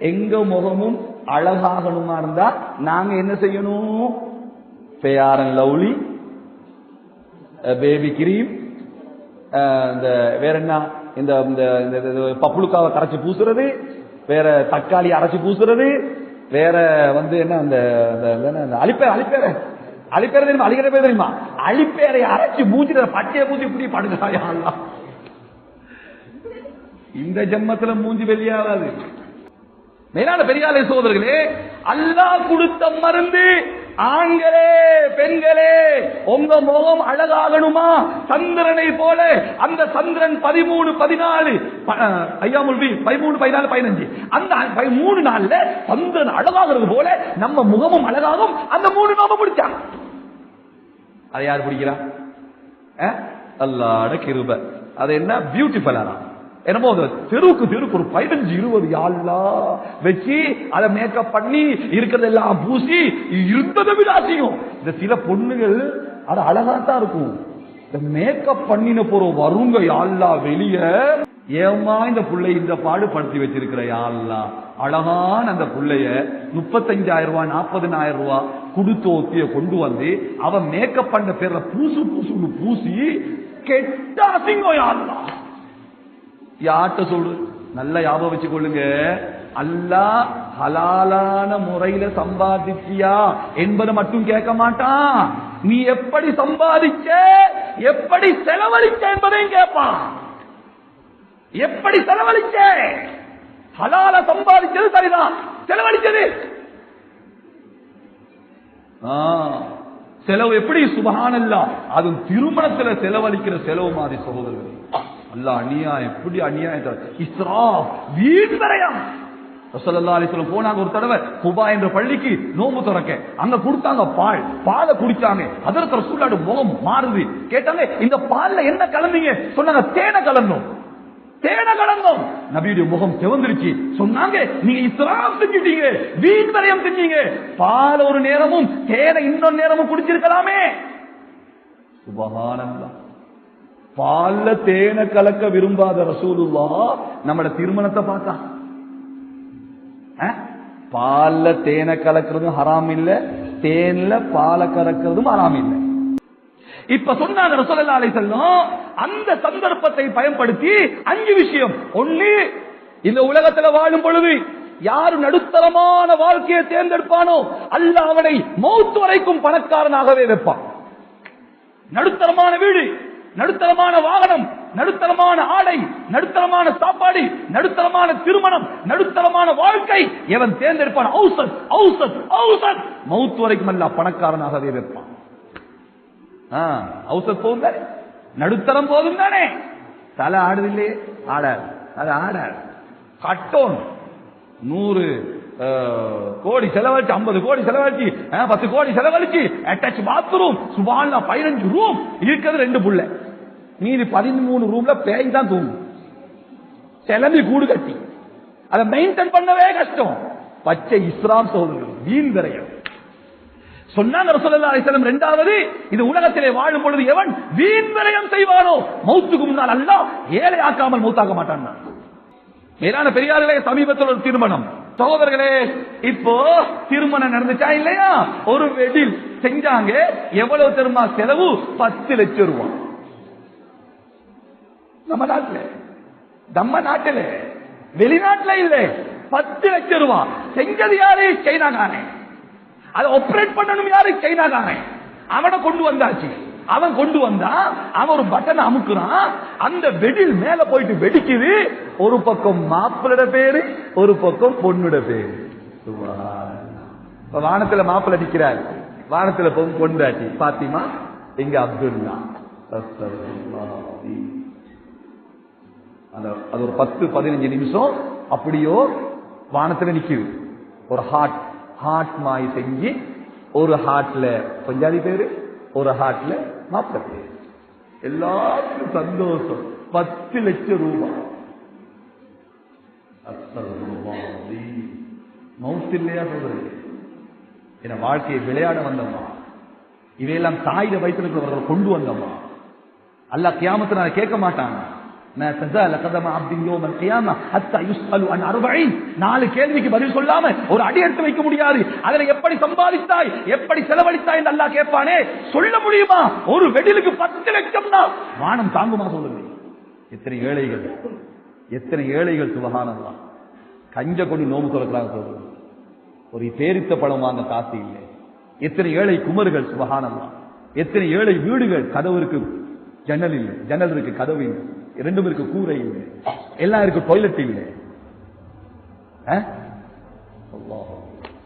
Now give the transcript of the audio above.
எங்க முகமும் அழகாகணுமா இருந்தா நாங்க என்ன செய்யணும்? Fair and lovely baby cream இந்த வேற என்ன? இந்த இந்த இந்த- பப்புளுக்காவை கரைச்சி பூசுறது வேற தக்காளி அரைச்சு பூசுறது வேற வந்து என்ன அந்த அழிப்பேர் அந்த என்ன, அந்த தெரியுமா? அழிக்கிற பேர் தெரியுமா? அழிப்பேரை அரைச்சு மூஞ்சிட பச்சையை பூச்சி இப்படி படுக்கிறாயா இந்த ஜென்மத்துல மூஞ்சி வெளியாகாது மேலான பெரியாலை சோதர்களே அல்லாஹ் கொடுத்த மருந்து ஆண்களே பெண்களே உங்க முகம் அழகாகணுமா? சந்திரனை போல அந்த சந்திரன் பதிமூணு பதினாலு ப- அஹ், ஐயாமுல் பதிமூணு பதினாலு பதினஞ்சு. அந்த மூணு நாள்ல சந்திரன் அழகாகிறது போல நம்ம முகமும் அழகாகும். அந்த மூணு நாம பிடிச்சாங்க அதை யார் பிடிக்கிறா? அல்லாட கிருப. அது என்ன? பியூட்டிஃபுல்லா என்னமோ தெருவுக்கு தெருக்கு ஒரு பதினஞ்சு இருபது யாழ்லா வச்சு அதை மேக்கப் பண்ணி இருக்கிறதெல்லாம் பூசி இருந்ததை விட அதிகம். இந்த சில பொண்ணுகள் அது அழகாத்தான் இருக்கும். இந்த மேக்கப் பண்ணின போற வருங்க யாழ்லா வெளிய. ஏமா இந்த புள்ளை இந்த பாடு படுத்தி வச்சிருக்கிற யாழ்லா? அழகான அந்த பிள்ளைய முப்பத்தஞ்சாயிரம் ரூபாய் நாற்பதனாயிரம் ரூபாய் குடுத்து ஒத்திய கொண்டு வந்து அவன் மேக்கப் பண்ண பேர்ல பூசு பூசுன்னு பூசி கெட்ட அசிங்கம் யாழ்லா. யார்கிட்ட சொல்லு? நல்லா ஞாபகம் வச்சு கொள்ளுங்க அல்லாஹ் ஹலாலான முறையில சம்பாதிச்சியா என்பதை மட்டும் கேட்க மாட்டான். நீ எப்படி சம்பாதிச்ச எப்படி செலவழிச்ச என்பதையும் கேட்பான். எப்படி செலவழிச்ச? ஹலால சம்பாதிச்சது சரிதான். செலவழிச்சது. செலவு எப்படி? சுபஹானல்லா. அது திருமணத்துல செலவழிக்கிற செலவு மாதிரி சகோதரர்கள். அல்ல அநியாயம் எப்படி அநியாயத்தை இஸ்ரா வீண் வரையம் போனாங்க ஒரு தடவை குபா என்ற பள்ளிக்கு நோம்பு திறக்க. அங்க கொடுத்தாங்க பால். பாலை குடிச்சாங்க. அதற்கு ரசூலுல்லாஹி முகம் மாறுது. கேட்டாங்க இந்த பால்ல என்ன கலந்தீங்க? சொன்னாங்க தேனை கலந்தோம். தேன கலந்தோம். நபியுடைய முகம் செவந்துருச்சு. சொன்னாங்க நீங்க இஸ்லாம் செஞ்சுட்டீங்க. வீண் வரையம் செஞ்சீங்க. பால் ஒரு நேரமும் தேனை இன்னொரு நேரமும் குடிச்சிருக்கலாமே. சுபகானந்தான் பால்ல தேனை கலக்க விரும்பாத ரசூலுல்லா நம்மட திருமணத்தை பார்த்தா. பால்ல தேனை கலக்கிறதும் ஹராம் இல்ல தேன்ல பாலை கலக்கிறதும் ஹராம் இல்ல. இப்ப சொன்னாங்க ரசூலுல்லாஹி அலைஹி வஸல்லம் அந்த சந்தர்ப்பத்தை பயன்படுத்தி அஞ்சு விஷயம். ஒண்ணு இந்த உலகத்துல வாழும் பொழுது யாரு நடுத்தரமான வாழ்க்கையை தேர்ந்தெடுப்பானோ அல்ல அவனை மௌத்து வரைக்கும் பணக்காரனாகவே வைப்பான். நடுத்தரமான வீடு. நடுத்தரமான வாகனம் நடுத்தரமான ஆடை நடுத்தரமான சாப்பாடு நடுத்தரமான திருமணம் நடுத்தரமான வாழ்க்கை. எவன் தேர்ந்தெடுப்பான்? ஔசத் ஔசத் ஔசத் மவுத் வரைக்கும் அல்ல பணக்காரனாகவே வைப்பான். ஆ, ஔசத் போதும் தானே? நடுத்தரம் போதும் தானே? தலை ஆடுது இல்லையே ஆடாது. அது ஆடாது. கட்டோன். நூறு கோடி செலவழிச்சு ஐம்பது கோடி செலவழிச்சு பத்து கோடி செலவழிச்சு அட்டாச் பாத்ரூம் சுபான்ல பதினஞ்சு ரூம் இருக்கிறது ரெண்டு புள்ள. மீதி பதிமூணு ரூம்ல பேய் தான் தூங்கும். கிளம்பி கூடு கட்டி. அதை மெயின்டைன் பண்ணவே கஷ்டம். பச்சை இஸ்லாம் சோதரர்கள் வீண் விரையம் சொன்னாங்க ரசூலுல்லாஹி அலைஹி ரெண்டாவது இது உலகத்திலே வாழும் பொழுது எவன் வீண் விரயம் செய்வானோ? மௌத்துக்கு முன்னால் அல்லாஹ் ஏழை ஆக்காமல் மௌத்தாக்க மாட்டான் மேலான பெரியார்களே சமீபத்தில் ஒரு திருமணம். சகோதரர்களே இப்போ திருமணம் நடந்துச்சா இல்லையா? ஒரு வெடில் செஞ்சாங்க எவ்வளவு தெரியுமா? செலவு பத்து லட்சம் ரூபாய். நம்ம நாட்டில் நம்ம நாட்டில் வெளிநாட்டுல இல்லை பத்து லட்சம் ரூபாய் செஞ்சது யாரு? சைனாக்காரன் அதை ஆப்ரேட் பண்ணணும் யாரு? சைனாக்காரன் அவனை கொண்டு வந்தாச்சு. அவன் கொண்டு வந்தா அவன் ஒரு பட்டன் அமுக்குறான். அந்த வெடில் மேல போயிட்டு வெடிக்குது. ஒரு பக்கம் மாப்பிளோட பேரு ஒரு பக்கம் பொண்ணுட பேரு. வானத்துல மாப்பிள்ள நிக்கிறார். வானத்துல பொண்ணு பொண்டாட்டி. பாத்திமா? எங்க அப்துல்லா. அஸ்தக்ஃபிருல்லாஹ். அந்த அது ஒரு பத்து பதினஞ்சு நிமிஷம் அப்படியோ வானத்துல நிக்குது. ஒரு ஹார்ட் ஹார்ட் மாய் செஞ்சு ஒரு ஹார்ட்ல பஞ்சாதி பேரு ஒரு ஹார்ட்ல நாற்பது பேரு. எல்லாருக்கும் சந்தோஷம். பத்து லட்சம் ரூபாய் மவுத் இல்லையா சொல்றது? என வாழ்க்கையை விளையாட வந்தம்மா? இவையெல்லாம் தாயிட வயிற்றுல கொண்டு வந்தம்மா? அல்ல கியாமத்தை நான் கேட்க மாட்டாங்க ما تزال قدم عبد يوم القيامة حتى يسأل عن أربعين நாலு கேள்விக்கு பதில் சொல்லாம ஒரு அடி எடுத்து வைக்க முடியாது அதுல எப்படி சம்பாதித்தாய் எப்படி செலவழித்தாய் என்று அல்லாஹ் கேட்பானே சொல்ல முடியுமா ஒரு வெடிலுக்கு பத்து லட்சம் தான் வானம் தாங்குமா சொல்லுங்க எத்தனை ஏழைகள் எத்தனை ஏழைகள் சுபகானல்லா கஞ்ச கொண்டு நோம்பு திறக்கிறாங்க சொல்லுங்க ஒரு பேரித்த பழம் வாங்க காசு இல்லை எத்தனை ஏழை குமர்கள் சுபகானல்லா எத்தனை ஏழை வீடுகள் கதவு இருக்கு ஜன்னல் இல்லை ஜன்னல் இருக்கு கதவு இல்லை ரெண்டும் இருக்கு கூரை இல்லை. எல்லாம் இருக்கு டொய்லெட் இல்லை